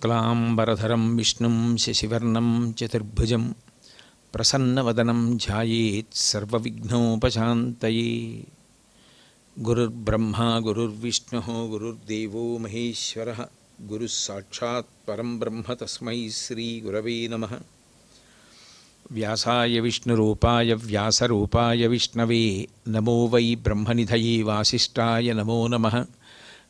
शुक्लांबरधरम विष्णु शशिवर्ण चतुर्भुज प्रसन्न वदनम ध्यानोपात गुरुर्ब्रह्मा, गुरुर्विष्णुः, गुरुर्देवो महेश्वरः गुरुः ब्रह्म तस्म श्रीगुरव नम। व्यासाय विष्णुरूपाय, व्यासरूपाय विष्णवे, नमो वै ब्रह्मनिधये वासिष्ठाय नमो नमः।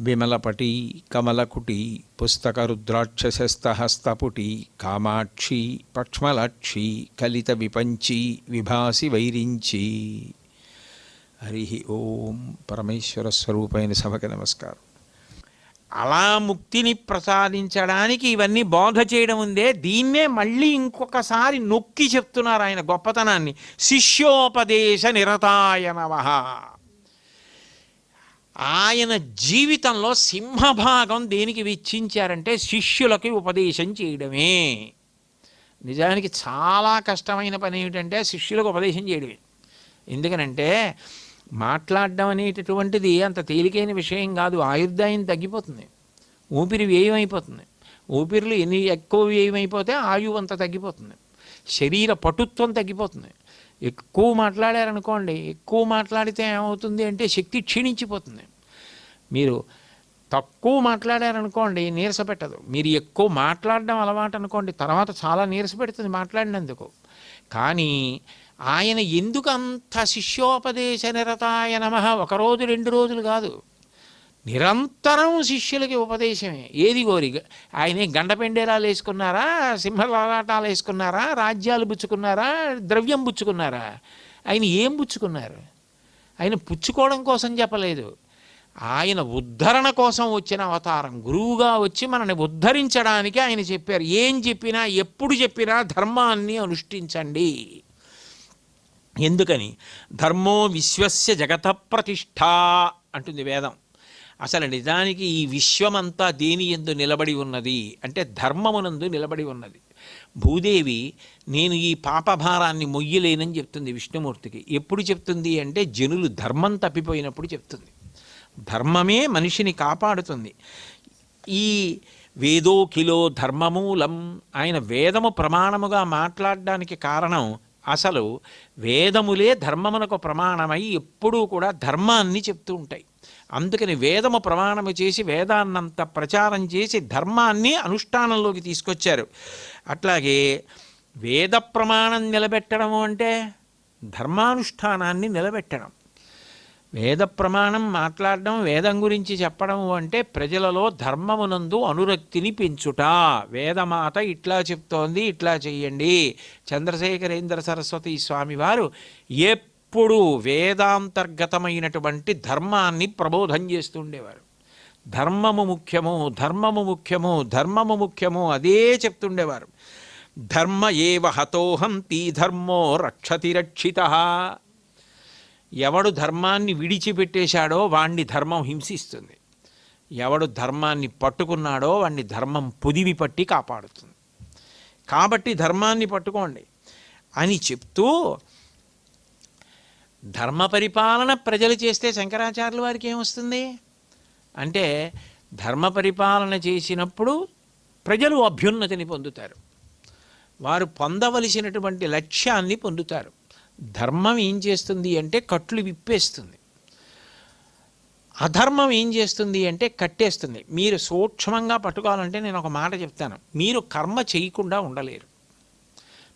విమలపటి కమలకుటి పుస్తక పుస్తకరుద్రాక్షసస్తహస్తపుటి కామాక్షి పక్ష్మలాక్షి కలిత విపంచి విభాసి వైరించి. హరి ఓం పరమేశ్వర స్వరూపైన సభకి నమస్కారం. అలా ముక్తిని ప్రసాదించడానికి ఇవన్నీ బోధ చేయడం ఉందే దీన్నే మళ్ళీ ఇంకొకసారి నొక్కి చెప్తున్నారు ఆయన గొప్పతనాన్ని. శిష్యోపదేశ నిరతాయ నమః. ఆయన జీవితంలో సింహభాగం దేనికి వెచ్చించారంటే శిష్యులకి ఉపదేశం చేయడమే. నిజానికి చాలా కష్టమైన పని ఏమిటంటే శిష్యులకు ఉపదేశం చేయడమే. ఎందుకనంటే మాట్లాడడం అనేటటువంటిది అంత తేలికైన విషయం కాదు. ఆయుర్దాయం తగ్గిపోతుంది. ఊపిరి వ్యయమైపోతుంది. ఊపిరిలు ఎన్ని ఎక్కువ వ్యయమైపోతే ఆయువు అంత తగ్గిపోతుంది. శరీర పటుత్వం తగ్గిపోతుంది. ఎక్కువ మాట్లాడారనుకోండి ఎక్కువ మాట్లాడితే ఏమవుతుంది అంటే శక్తి క్షీణించిపోతుంది. మీరు తక్కువ మాట్లాడారనుకోండి నీరస పెట్టదు. మీరు ఎక్కువ మాట్లాడడం అలవాటు అనుకోండి తర్వాత చాలా నీరస పెడుతుంది మాట్లాడినందుకు. కానీ ఆయన ఎందుకు అంత శిష్యోపదేశ నిరతాయ నమ? ఒకరోజు రెండు రోజులు కాదు. నిరంతరం శిష్యులకి ఉపదేశమే. ఏది కోరి ఆయన గండపెండేరాలు వేసుకున్నారా? సింహలాటాలు వేసుకున్నారా? రాజ్యాలు పుచ్చుకున్నారా? ద్రవ్యం పుచ్చుకున్నారా? ఆయన ఏం పుచ్చుకున్నారు? ఆయన పుచ్చుకోవడం కోసం చెప్పలేదు. ఆయన ఉద్ధరణ కోసం వచ్చిన అవతారం. గురువుగా వచ్చి మనని ఉద్ధరించడానికి ఆయన చెప్పారు. ఏం చెప్పినా ఎప్పుడు చెప్పినా ధర్మాన్ని అనుష్ఠించండి. ఎందుకని? ధర్మో విశ్వస్య జగత ప్రతిష్ట అంటుంది వేదం. అసలు నిజానికి ఈ విశ్వమంతా దేని ఎందు నిలబడి ఉన్నది? అంటే ధర్మమునందు నిలబడి ఉన్నది. భూదేవి నేను ఈ పాపభారాన్ని మొయ్యలేనని చెప్తుంది విష్ణుమూర్తికి. ఎప్పుడు చెప్తుంది అంటే జనులు ధర్మం తప్పిపోయినప్పుడు చెప్తుంది. ధర్మమే మనిషిని కాపాడుతుంది. ఈ వేదో కిలో ధర్మమూలం ఆయన వేదము ప్రమాణముగా మాట్లాడడానికి కారణం అసలు వేదములే ధర్మమునకు ప్రమాణమై ఎప్పుడూ కూడా ధర్మాన్ని చెప్తూ ఉంటాయి. అందుకని వేదము ప్రమాణము చేసి వేదాన్నంత ప్రచారం చేసి ధర్మాన్ని అనుష్ఠానంలోకి తీసుకొచ్చారు. అట్లాగే వేద ప్రమాణం నిలబెట్టడము అంటే ధర్మానుష్ఠానాన్ని నిలబెట్టడం. వేద ప్రమాణం మాట్లాడడం వేదం గురించి చెప్పడం అంటే ప్రజలలో ధర్మమునందు అనురక్తిని పెంచుట. వేదమాత ఇట్లా చెప్తోంది ఇట్లా చెయ్యండి. చంద్రశేఖరేంద్ర సరస్వతి స్వామివారు ఎప్పుడు వేదాంతర్గతమైనటువంటి ధర్మాన్ని ప్రబోధం చేస్తుండేవారు. ధర్మము ముఖ్యము ధర్మము ముఖ్యము ధర్మము ముఖ్యము అదే చెప్తుండేవారు. ధర్మ ఏవ హతోహంతి ధర్మో రక్షతి రక్షిత. ఎవడు ధర్మాన్ని విడిచిపెట్టేశాడో వాణ్ణి ధర్మం హింసిస్తుంది. ఎవడు ధర్మాన్ని పట్టుకున్నాడో వాణ్ణి ధర్మం పొదివి పట్టి కాపాడుతుంది. కాబట్టి ధర్మాన్ని పట్టుకోండి. అని చెప్తూ ధర్మ పరిపాలన ప్రజలు చేస్తే శంకరాచార్యుల వారికి ఏమొస్తుంది అంటే ధర్మ పరిపాలన చేసినప్పుడు ప్రజలు అభ్యున్నతిని పొందుతారు. వారు పొందవలసినటువంటి లక్ష్యాన్ని పొందుతారు. ధర్మం ఏం చేస్తుంది అంటే కట్లు విప్పేస్తుంది. అధర్మం ఏం చేస్తుంది అంటే కట్టేస్తుంది. మీరు సూక్ష్మంగా పట్టుకోవాలంటే నేను ఒక మాట చెప్తాను. మీరు కర్మ చేయకుండా ఉండలేరు.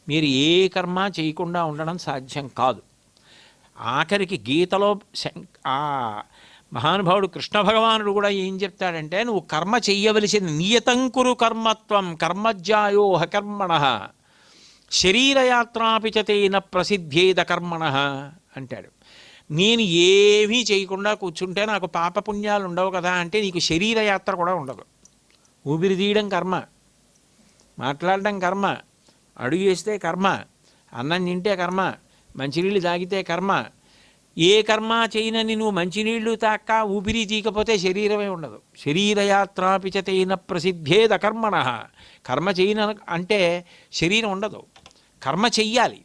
మీరు ఏ కర్మ చేయకుండా ఉండడం సాధ్యం కాదు. ఆఖరికి గీతలో శం- ఆ మహానుభావుడు కృష్ణ భగవానుడు కూడా ఏం చెప్తాడంటే నువ్వు కర్మ చెయ్యవలసిన నియతంకురు కర్మత్వం కర్మజ్యాయోహ కర్మణ. శరీరయాత్రాపిచతైన ప్రసిద్ధేద కర్మణ అంటాడు. నేను ఏమీ చేయకుండా కూర్చుంటే నాకు పాపపుణ్యాలు ఉండవు కదా అంటే నీకు శరీరయాత్ర కూడా ఉండదు. ఊపిరి తీయడం కర్మ మాట్లాడడం కర్మ అడుగు వేస్తే కర్మ అన్నం తింటే కర్మ మంచినీళ్ళు తాగితే కర్మ ఏ కర్మ చేయనని నువ్వు మంచినీళ్ళు తాక్క ఊపిరి తీయకపోతే శరీరమే ఉండదు. శరీరయాత్రాపిచతైన ప్రసిద్ధేద కర్మణ. కర్మ చేయన అంటే శరీరం ఉండదు. కర్మ చెయ్యాలి.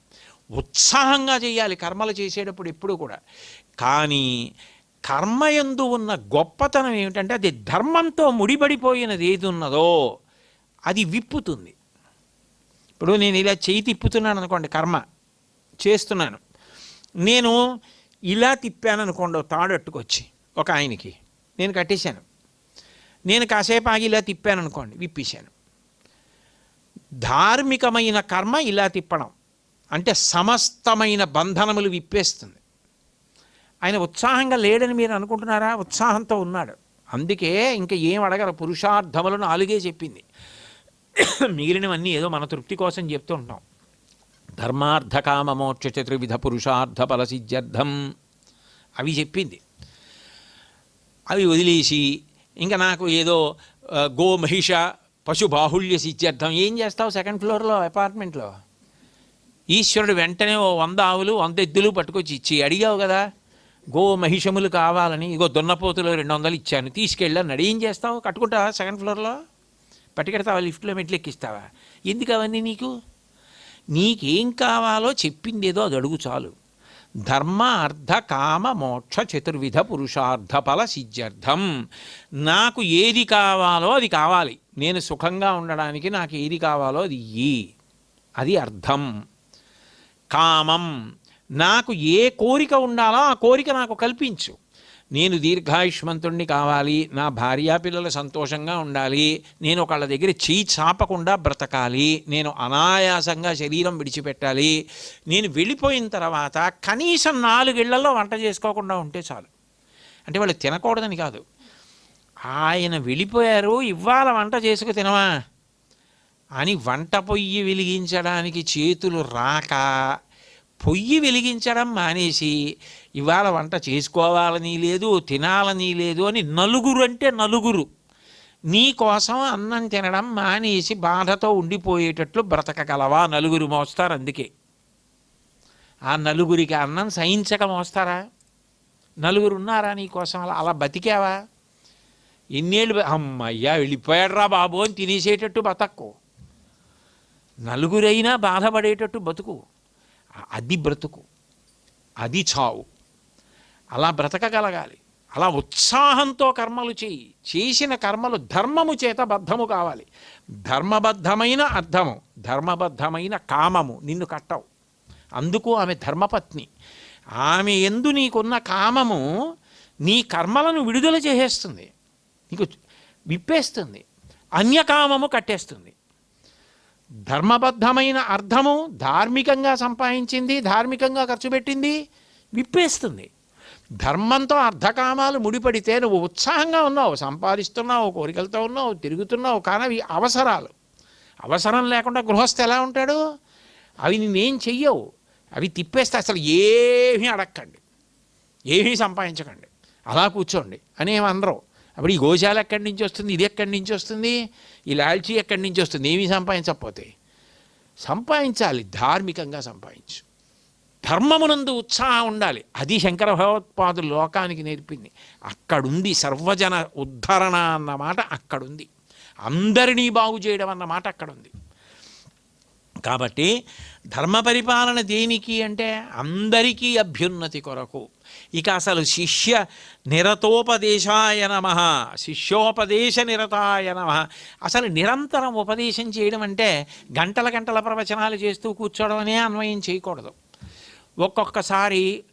ఉత్సాహంగా చేయాలి కర్మలు చేసేటప్పుడు ఎప్పుడు కూడా. కానీ కర్మయందు ఉన్న గొప్పతనం ఏమిటంటే అది ధర్మంతో ముడిపడిపోయినది ఏది ఉన్నదో అది విప్పుతుంది. ఇప్పుడు నేను ఇలా చేయి తిప్పుతున్నాను అనుకోండి కర్మ చేస్తున్నాను. నేను ఇలా తిప్పాను అనుకోండి తాడు అట్టుకొచ్చి ఒక ఆయనకి. నేను కట్టేశాను. నేను కాసేపు ఆగి ఇలా తిప్పాను అనుకోండి విప్పేశాను. ధార్మికమైన కర్మ ఇలా తిప్పడం. అంటే సమస్తమైన బంధనములు విప్పేస్తుంది. ఆయన ఉత్సాహంగా లేడని మీరు అనుకుంటున్నారా? ఉత్సాహంతో ఉన్నాడు. అందుకే ఇంకా ఏం అడగరు. పురుషార్థములను అలుగే చెప్పింది. మిగిలినవన్నీ ఏదో మన తృప్తి కోసం చెప్తూ ఉంటాం. ధర్మార్థ కామ చతుర్విధ పురుషార్థ ఫలసిద్ధ్యర్థం అవి చెప్పింది. అవి వదిలేసి ఇంకా నాకు ఏదో గో మహిష పశు బాహుళ్య సిద్ధ్యర్థం ఏం చేస్తావు? సెకండ్ ఫ్లోర్లో అపార్ట్మెంట్లో ఈశ్వరుడు వెంటనే ఓ వంద ఆవులు వంద ఎద్దులు పట్టుకొచ్చి ఇచ్చి అడిగావు కదా గో మహిషములు కావాలని ఇగో దున్నపోతులు రెండు వందలు ఇచ్చాను తీసుకెళ్ళాను ఏం చేస్తావు? కట్టుకుంటావా సెకండ్ ఫ్లోర్లో పట్టుకెడతావా? లిఫ్ట్లో మెట్లు ఎక్కిస్తావా? ఎందుకు అవన్నీ నీకు? నీకేం కావాలో చెప్పింది ఏదో అది అడుగు చాలు. ధర్మ అర్థ కామ మోక్ష చతుర్విధ పురుషార్థ ఫల సిద్ధ్యర్థం నాకు ఏది కావాలో అది కావాలి. నేను సుఖంగా ఉండడానికి నాకు ఏది కావాలో అది ఇయ్యి అది అర్థం. కామం. నాకు ఏ కోరిక ఉండాలో ఆ కోరిక నాకు కల్పించు. నేను దీర్ఘాయుష్మంతుణ్ణి కావాలి నా భార్యా పిల్లలు సంతోషంగా ఉండాలి నేను ఒకళ్ళ దగ్గర చేయి చాపకుండా బ్రతకాలి నేను అనాయాసంగా శరీరం విడిచిపెట్టాలి నేను వెళ్ళిపోయిన తర్వాత కనీసం నాలుగేళ్ళలో వంట చేసుకోకుండా ఉంటే చాలు. అంటే వాళ్ళు తినకూడదని కాదు. ఆయన వెళ్ళిపోయారు ఇవాళ వంట చేసుకు తినవా? అని వంట పొయ్యి వెలిగించడానికి చేతులు రాక పొయ్యి వెలిగించడం మానేసి ఇవాళ వంట చేసుకోవాలని లేదు తినాలని లేదు అని నలుగురు అంటే నలుగురు. నీ కోసం అన్నం తినడం మానేసి బాధతో ఉండిపోయేటట్లు బ్రతకగలవా? నలుగురు మోస్తారు అందుకే. ఆ నలుగురికి అన్నం సహించక మోస్తారా? నలుగురు ఉన్నారా నీ కోసం? అలా అలా బతికావా? ఎన్నేళ్ళు అమ్మయ్యా వెళ్ళిపోయాడ్రా బాబు అని తినేసేటట్టు బతక్కు. నలుగురైనా బాధపడేటట్టు బతుకు. అది బ్రతుకు అది చావు. అలా బ్రతకగలగాలి. అలా ఉత్సాహంతో కర్మలు చేయి. చేసిన కర్మలు ధర్మము చేత బద్ధము కావాలి. ధర్మబద్ధమైన అర్థము ధర్మబద్ధమైన కామము నిన్ను కట్టవు. అందుకు ఆమె ధర్మపత్ని. ఆమె ఎందు నీకున్న కామము నీ కర్మలను విడుదల చేసేస్తుంది. నీకు విప్పేస్తుంది. అన్యకామము కట్టేస్తుంది. ధర్మబద్ధమైన అర్థము ధార్మికంగా సంపాదించింది ధార్మికంగా ఖర్చు పెట్టింది విప్పేస్తుంది. ధర్మంతో అర్ధకామాలు ముడిపడితే నువ్వు ఉత్సాహంగా ఉన్నావు సంపాదిస్తున్నావు కోరికలతో ఉన్నావు తిరుగుతున్నావు కానీ అవి అవసరాలు. అవసరం లేకుండా గృహస్థ ఎలా ఉంటాడు? అవి నేనేం చెయ్యవు. అవి తిప్పేస్తే అసలు ఏమీ అడక్కండి. ఏమీ సంపాదించకండి. అలా కూర్చోండి. అని ఏమనరు అప్పుడు ఈ గోశాల ఎక్కడి నుంచి వస్తుంది? ఇది ఎక్కడి నుంచి వస్తుంది? ఈ లాల్చీ ఎక్కడి నుంచి వస్తుంది? ఏమీ సంపాదించకపోతే? సంపాదించాలి ధార్మికంగా సంపాదించు. ధర్మమునందు ఉత్సాహం ఉండాలి. అది శంకర భగవత్పాదులు లోకానికి నేర్పింది. అక్కడుంది సర్వజన ఉద్ధరణ అన్నమాట అక్కడుంది. అందరినీ బాగు చేయడం అన్నమాట అక్కడుంది. కాబట్టి ధర్మ పరిపాలన దేనికి అంటే అందరికీ అభ్యున్నతి కొరకు. ఇక అసలు శిష్య నిరతోపదేశాయ నమ శిష్యోపదేశ నిరతాయ నమ. అసలు నిరంతరం ఉపదేశం చేయడం అంటే గంటల గంటల ప్రవచనాలు చేస్తూ కూర్చోవడం అనే అన్వయం చేయకూడదు. ఒక్కొక్కసారి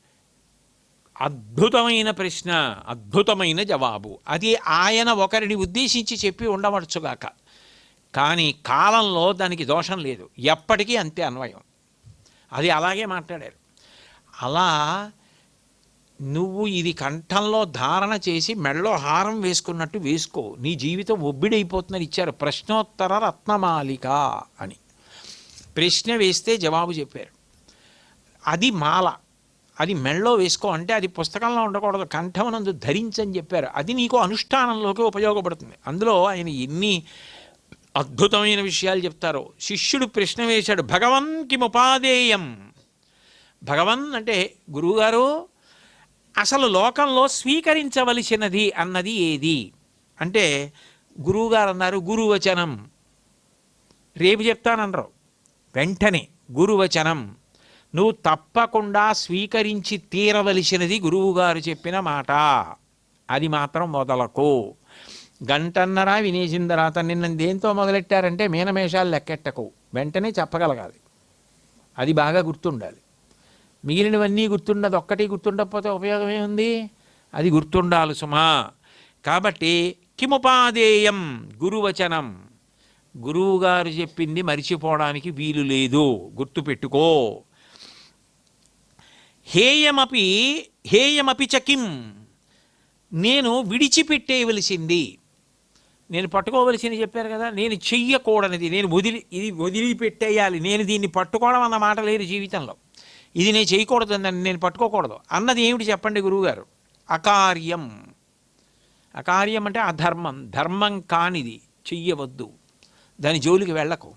అద్భుతమైన ప్రశ్న అద్భుతమైన జవాబు. అది ఆయన ఒకరిని ఉద్దేశించి చెప్పి ఉండవచ్చుగాక. కానీ కాలంలో దానికి దోషం లేదు. ఎప్పటికీ అంతే అన్వయం. అది అలాగే మాట్లాడారు. అలా నువ్వు ఇది కంఠంలో ధారణ చేసి మెడలో హారం వేసుకున్నట్టు వేసుకో. నీ జీవితం ఒబ్బిడైపోతుందని ఇచ్చారు. ప్రశ్నోత్తర రత్నమాలిక అని. ప్రశ్న వేస్తే జవాబు చెప్పారు. అది మాల. అది మెళ్ళో వేసుకో అంటే అది పుస్తకంలో ఉండకూడదు. కంఠమనందు ధరించని చెప్పారు. అది నీకు అనుష్ఠానంలోకి ఉపయోగపడుతుంది. అందులో ఆయన ఎన్ని అద్భుతమైన విషయాలు చెప్తారు. శిష్యుడు ప్రశ్న వేశాడు భగవన్ కిముపాదేయం? భగవన్ అంటే గురువుగారు అసలు లోకంలో స్వీకరించవలసినది అన్నది ఏది? అంటే గురువుగారు అన్నారు గురువచనం. రేపు చెప్తానన్నారు. వెంటనే గురువచనం. నువ్వు తప్పకుండా స్వీకరించి తీరవలసినది గురువుగారు చెప్పిన మాట. అది మాత్రం మొదలకు గంటన్నర వినేసిన తర్వాత నిన్న దేంతో మొదలెట్టారంటే మీనమేషాలు లెక్కెట్టకు. వెంటనే చెప్పగలగాలి. అది బాగా గుర్తుండాలి. మిగిలినవన్నీ గుర్తుండదు. ఒక్కటి గుర్తుండకపోతే ఉపయోగం ఏముంది? అది గుర్తుండాలి సుమా. కాబట్టి కిముపాదేయం గురువచనం. గురువుగారు చెప్పింది మరిచిపోవడానికి వీలు లేదు. గుర్తుపెట్టుకో. హేయమపి హేయమపి చకిం నేను విడిచిపెట్టేయవలసింది. నేను పట్టుకోవలసింది చెప్పారు కదా నేను చెయ్యకూడనిది నేను వదిలి ఇది వదిలిపెట్టేయాలి నేను దీన్ని పట్టుకోవడం అన్న మాట లేదు జీవితంలో. ఇది నేను చేయకూడదు నేను పట్టుకోకూడదు. అన్నది ఏమిటి చెప్పండి గురువుగారు? అకార్యం. అకార్యం అంటే అధర్మం. ధర్మం కానిది చెయ్యవద్దు. దాని జోలికి వెళ్ళకు.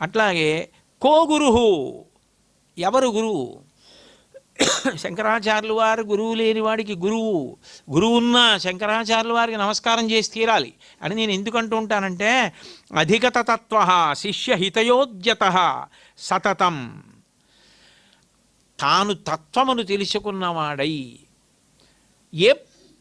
అట్లాగే కో గురువు ఎవరు గురువు? శంకరాచార్యుల వారు గురువు లేని వాడికి గురువు. గురువు ఉన్న శంకరాచార్యుల వారికి నమస్కారం చేసి తీరాలి. అని నేను ఎందుకంటూ ఉంటానంటే అధిగత తత్వ శిష్య సతతం. తాను తత్వమును తెలుసుకున్నవాడై ఏ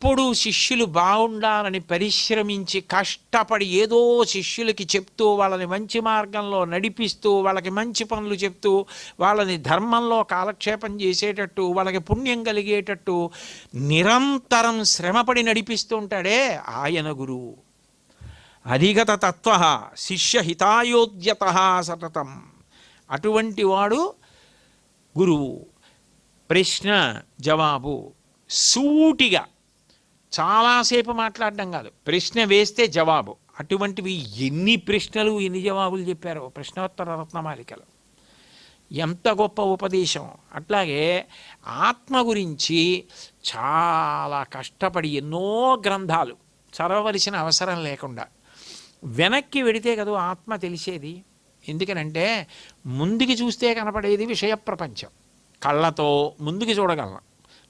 ఎప్పుడు శిష్యులు బాగుండాలని పరిశ్రమించి కష్టపడి ఏదో శిష్యులకి చెప్తూ వాళ్ళని మంచి మార్గంలో నడిపిస్తూ వాళ్ళకి మంచి పనులు చెప్తూ వాళ్ళని ధర్మంలో కాలక్షేపం చేసేటట్టు వాళ్ళకి పుణ్యం కలిగేటట్టు నిరంతరం శ్రమపడి నడిపిస్తూ ఉంటాడే ఆయన గురువు. అధిగత తత్వ శిష్యహితాయోద్యత సతతం. అటువంటి వాడు గురువు. ప్రశ్న జవాబు సూటిగా చాలాసేపు మాట్లాడడం కాదు. ప్రశ్న వేస్తే జవాబు. అటువంటివి ఎన్ని ప్రశ్నలు ఎన్ని జవాబులు చెప్పారో? ప్రశ్నోత్తర రత్నమాలికలు. ఎంత గొప్ప ఉపదేశం. అట్లాగే ఆత్మ గురించి చాలా కష్టపడి ఎన్నో గ్రంథాలు చదవవలసిన అవసరం లేకుండా. వెనక్కి వెడితే కదా ఆత్మ తెలిసేది. ఎందుకనంటే ముందుకి చూస్తే కనపడేది విషయ ప్రపంచం. కళ్ళతో ముందుకి చూడగలను.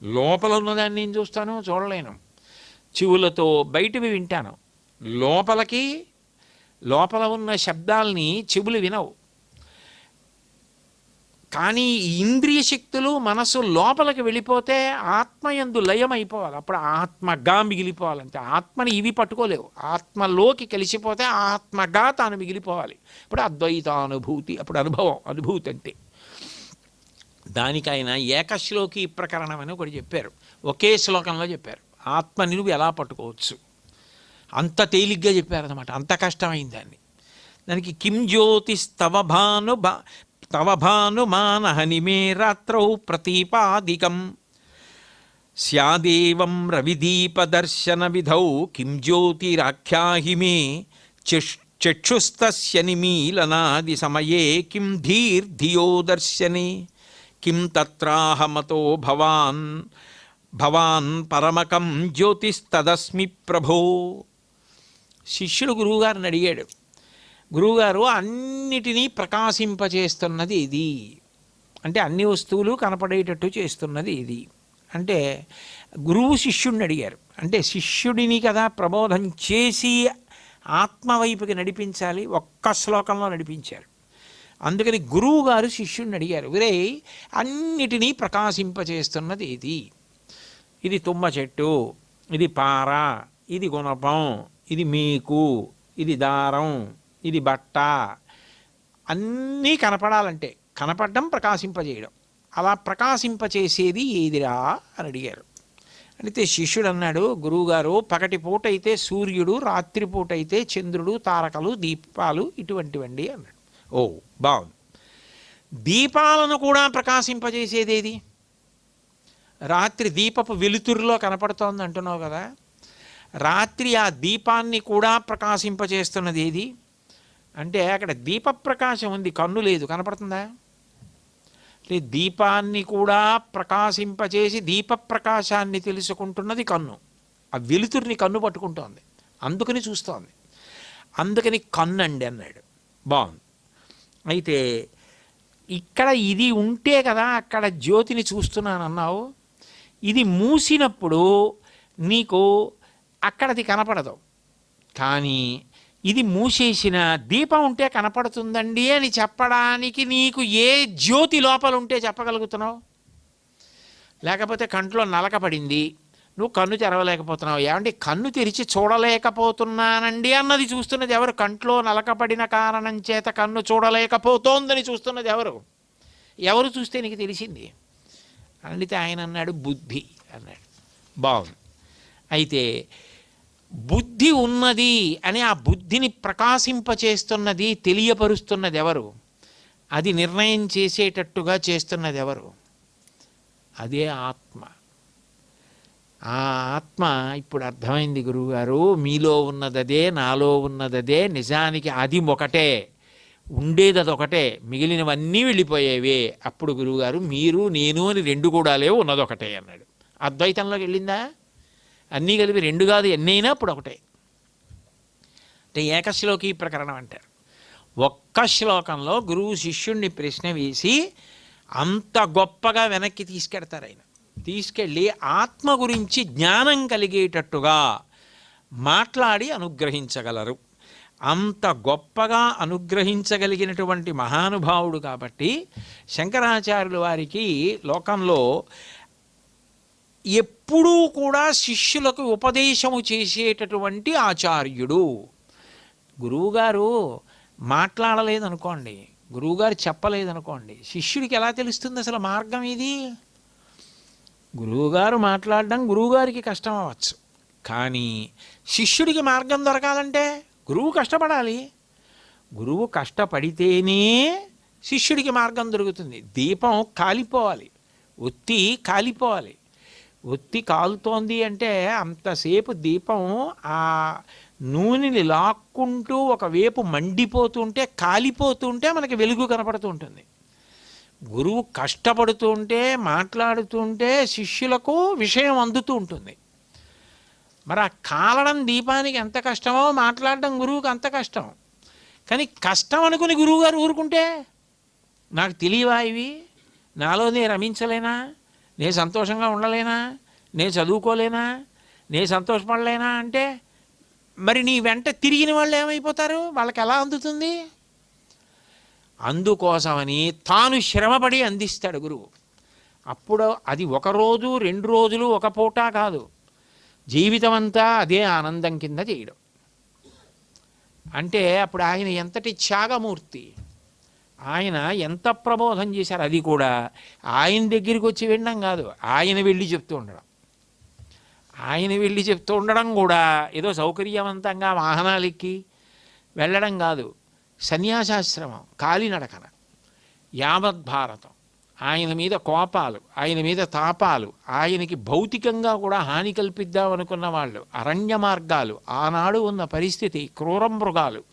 లోపల ఉన్నదాన్ని నేను చూస్తాను చూడలేను. చెవులతో బయటవి వింటాను. లోపలికి లోపల ఉన్న శబ్దాల్ని చెవులు వినవు. కానీ ఇంద్రియ శక్తులు మనసు లోపలికి వెళ్ళిపోతే ఆత్మయందు లయం అయిపోవాలి అప్పుడు ఆత్మగా మిగిలిపోవాలంటే ఆత్మని ఇవి పట్టుకోలేవు. ఆత్మలోకి కలిసిపోతే ఆత్మగా తాను మిగిలిపోవాలి. ఇప్పుడు అద్వైతానుభూతి అప్పుడు అనుభవం అనుభూతి అంటే. దానికైనా ఏకశ్లోకి ప్రకరణం అని ఒకటి చెప్పారు. ఒకే శ్లోకంలో చెప్పారు. ఆత్మని నువ్వు ఎలా పట్టుకోవచ్చు? అంత తేలిగ్గా చెప్పారనమాట అంత కష్టమైంది దాన్ని. దానికి కిం జ్యోతిస్తవ భాను మానహనిమే తవ భానుమానహని మే రాత్రౌ ప్రతీపాదికం. స్యాదేవం రవిదీపదర్శన విధౌ కిం జ్యోతిరాఖ్యాహి మే చక్ష్ చక్షుస్తస్య నిమీలనాది సమయే కిం ధీర్ధియో దర్శనే కిం తత్రాహమతో భవాన్ భవాన్ పరమకం జ్యోతిస్తదస్మి ప్రభో. శిష్యుడు గురువుగారిని అడిగాడు. గురువుగారు అన్నిటినీ ప్రకాశింపచేస్తున్నది ఇది. అంటే అన్ని వస్తువులు కనపడేటట్టు చేస్తున్నది ఇది. అంటే గురువు శిష్యుడిని అడిగారు. అంటే శిష్యుడిని కదా ప్రబోధం చేసి ఆత్మవైపుకి నడిపించాలి ఒక్క శ్లోకంలో నడిపించారు. అందుకని గురువుగారు శిష్యుడిని అడిగారు. ఒరే అన్నిటినీ ప్రకాశింపచేస్తున్నది ఇది. ఇది తుమ్మ చెట్టు ఇది పార ఇది గుణపం ఇది మీకు ఇది దారం ఇది బట్ట. అన్నీ కనపడాలంటే కనపడడం ప్రకాశింపజేయడం. అలా ప్రకాశింపచేసేది ఏదిరా అని అడిగారు. అడిగితే శిష్యుడు అన్నాడు గురువుగారు పగటి పూట అయితే సూర్యుడు రాత్రిపూట అయితే చంద్రుడు తారకలు దీపాలు ఇటువంటివండి అన్నాడు. ఓ బాగుంది. దీపాలను కూడా ప్రకాశింపజేసేదేది? రాత్రి దీపపు వెలుతురులో కనపడుతోంది అంటున్నావు కదా. రాత్రి ఆ దీపాన్ని కూడా ప్రకాశింపచేస్తున్నది ఏది? అంటే అక్కడ దీప ప్రకాశం ఉంది కన్ను లేదు కనపడుతుందా? దీపాన్ని కూడా ప్రకాశింపచేసి దీప ప్రకాశాన్ని తెలుసుకుంటున్నది కన్ను. ఆ వెలుతురిని కన్ను పట్టుకుంటోంది అందుకని చూస్తోంది. అందుకని కన్ను అండి అన్నాడు. బాగుంది. అయితే ఇక్కడ ఇది ఉంటే కదా అక్కడ జ్యోతిని చూస్తున్నాను అన్నావు ఇది మూసినప్పుడు నీకు అక్కడది కనపడదు. కానీ ఇది మూసేసిన దీపం ఉంటే కనపడుతుందండి అని చెప్పడానికి నీకు ఏ జ్యోతి లోపల ఉంటే చెప్పగలుగుతున్నావు? లేకపోతే కంట్లో నలక పడింది నువ్వు కన్ను తెరవలేకపోతున్నావు. ఏమంటే కన్ను తెరిచి చూడలేకపోతున్నానండి అన్నది చూస్తున్నది ఎవరు? కంట్లో నలకపడిన కారణం చేత కన్ను చూడలేకపోతోందని చూస్తున్నది ఎవరు? ఎవరు చూస్తే నీకు తెలిసింది? అంటే ఆయన అన్నాడు బుద్ధి అన్నాడు. బాగుంది. అయితే బుద్ధి ఉన్నది అని ఆ బుద్ధిని ప్రకాశింపచేస్తున్నది తెలియపరుస్తున్నది ఎవరు అది నిర్ణయం చేసేటట్టుగా చేస్తున్నది ఎవరు అదే ఆత్మ. ఆ ఆత్మ ఇప్పుడు అర్థమైంది గురువుగారు మీలో ఉన్నదదే నాలో ఉన్నదదే నిజానికి అది ఒకటే. ఉండేది అదొకటే. మిగిలినవన్నీ వెళ్ళిపోయేవే. అప్పుడు గురువుగారు మీరు నేను అని రెండు కూడా లేవు ఉన్నదొకటే అన్నాడు. అద్వైతంలోకి వెళ్ళిందా? అన్నీ కలిపి రెండు కాదు ఎన్నైనా అప్పుడు ఒకటే. అంటే ఏకశ్లోకి ప్రకరణం అంటారు. ఒక్క శ్లోకంలో గురువు శిష్యుణ్ణి ప్రశ్న వేసి అంత గొప్పగా వెనక్కి తీసుకెడతారు ఆయన. తీసుకెళ్ళి ఆత్మ గురించి జ్ఞానం కలిగేటట్టుగా మాట్లాడి అనుగ్రహించగలరు. అంత గొప్పగా అనుగ్రహించగలిగినటువంటి మహానుభావుడు కాబట్టి శంకరాచార్యుల వారికి లోకంలో ఎప్పుడూ కూడా శిష్యులకు ఉపదేశము చేసేటటువంటి ఆచార్యుడు. గురువుగారు మాట్లాడలేదనుకోండి గురువుగారు చెప్పలేదనుకోండి శిష్యుడికి ఎలా తెలుస్తుంది అసలు మార్గం ఇది? గురువుగారు మాట్లాడడం గురువుగారికి కష్టం అవ్వచ్చు కానీ శిష్యుడికి మార్గం దొరకాలంటే గురువు కష్టపడాలి. గురువు కష్టపడితేనే శిష్యుడికి మార్గం దొరుకుతుంది. దీపం కాలిపోవాలి. ఒత్తి కాలిపోవాలి. ఒత్తి కాలుతోంది అంటే అంతసేపు దీపం ఆ నూనెని లాక్కుంటూ ఒకవేపు మండిపోతుంటే కాలిపోతుంటే మనకి వెలుగు కనపడుతూ ఉంటుంది గురువు కష్టపడుతుంటే మాట్లాడుతుంటే శిష్యులకు విషయం అందుతూ ఉంటుంది. మరి ఆ కాలడం దీపానికి ఎంత కష్టమో మాట్లాడడం గురువుకి అంత కష్టం. కానీ కష్టం అనుకుని గురువుగారు ఊరుకుంటే నాకు తెలియవా ఇవి? నాలో నేను రమించలేనా? నేను సంతోషంగా ఉండలేనా? నేను చదువుకోలేనా? నేను సంతోషపడలేనా అంటే మరి నీ వెంట తిరిగిన వాళ్ళు ఏమైపోతారు? వాళ్ళకి ఎలా అందుతుంది? అందుకోసమని తాను శ్రమపడి అందిస్తాడు గురువు. అప్పుడు అది ఒక రోజు రెండు రోజులు ఒక పూట కాదు. జీవితం అంతా అదే ఆనందం కింద చేయడం. అంటే అప్పుడు ఆయన ఎంతటి త్యాగమూర్తి. ఆయన ఎంత ప్రబోధం చేశారు అది కూడా ఆయన దగ్గరికి వచ్చి వినడం కాదు ఆయన వెళ్ళి చెప్తూ ఉండడం. ఆయన వెళ్ళి చెప్తూ ఉండడం కూడా ఏదో సౌకర్యవంతంగా వాహనాలెక్కి వెళ్ళడం కాదు సన్యాసాశ్రమం కాలినడకన యావత్ భారతం. ఆయన మీద కోపాలు ఆయన మీద తాపాలు ఆయనకి భౌతికంగా కూడా హాని కల్పిద్దాం అనుకున్న వాళ్ళు అరణ్య మార్గాలు ఆనాడు ఉన్న పరిస్థితి క్రూర మృగాలు.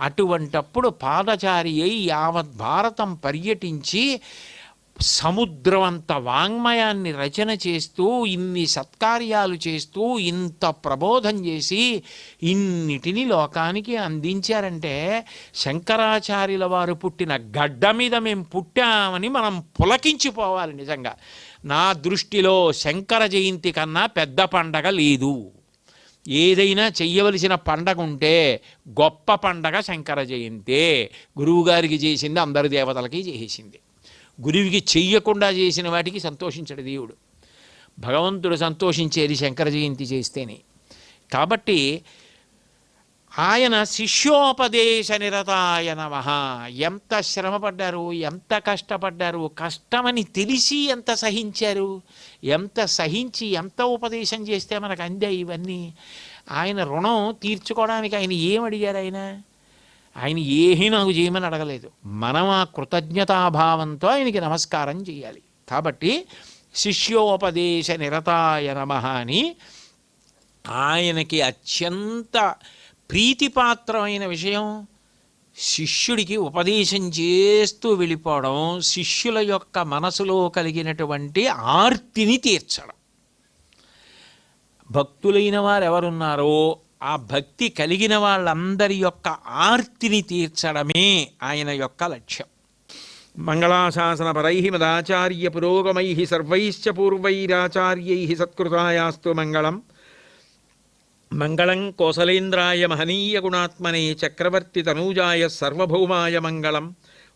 అటువంటప్పుడు పాదచారి అయి యావత్ భారతం పర్యటించి సముద్రవంత వాంగ్మయాన్ని రచన చేస్తూ ఇన్ని సత్కార్యాలు చేస్తూ ఇంత ప్రబోధం చేసి ఇన్నిటిని లోకానికి అందించారంటే శంకరాచార్యుల వారు పుట్టిన గడ్డ మీద మేము పుట్టామని మనం పులకించిపోవాలి నిజంగా. నా దృష్టిలో శంకర జయంతి కన్నా పెద్ద పండగ లేదు. ఏదైనా చెయ్యవలసిన పండగ ఉంటే గొప్ప పండగ శంకర జయంతే. గురువుగారికి చేసింది అందరి దేవతలకి చేసింది. గురువుకి చెయ్యకుండా చేసిన వాటికి సంతోషించడు దేవుడు. భగవంతుడు సంతోషించేది శంకర జయంతి చేస్తేనే. కాబట్టి ఆయన శిష్యోపదేశ నిరతాయ నమ. ఎంత శ్రమపడ్డారు ఎంత కష్టపడ్డారు కష్టమని తెలిసి ఎంత సహించారు ఎంత సహించి ఎంత ఉపదేశం చేస్తే మనకు అందే ఇవన్నీ. ఆయన రుణం తీర్చుకోవడానికి ఆయన ఏం అడిగారు ఆయన? ఆయన ఏమీ నాకు చేయమని అడగలేదు. మనం ఆ కృతజ్ఞతాభావంతో ఆయనకి నమస్కారం చేయాలి. కాబట్టి శిష్యోపదేశ నిరతాయ నమ అని ఆయనకి అత్యంత ప్రీతిపాత్రమైన విషయం శిష్యుడికి ఉపదేశం చేస్తూ వెళ్ళిపోవడం శిష్యుల యొక్క మనసులో కలిగినటువంటి ఆర్తిని తీర్చడం. భక్తులైన వారు ఎవరున్నారో ఆ భక్తి కలిగిన వాళ్ళందరి యొక్క ఆర్తిని తీర్చడమే ఆయన యొక్క లక్ష్యం. మంగళాశాసన పరై మదాచార్య పురోగమై సర్వైశ్చ పూర్వైరాచార్యై సత్కృతాయాస్తు మంగళం. మంగళం కోసలేంద్రాయ మహనీయ గుణాత్మనే చక్రవర్తి తనూజాయ సర్వభౌమాయ మంగళం.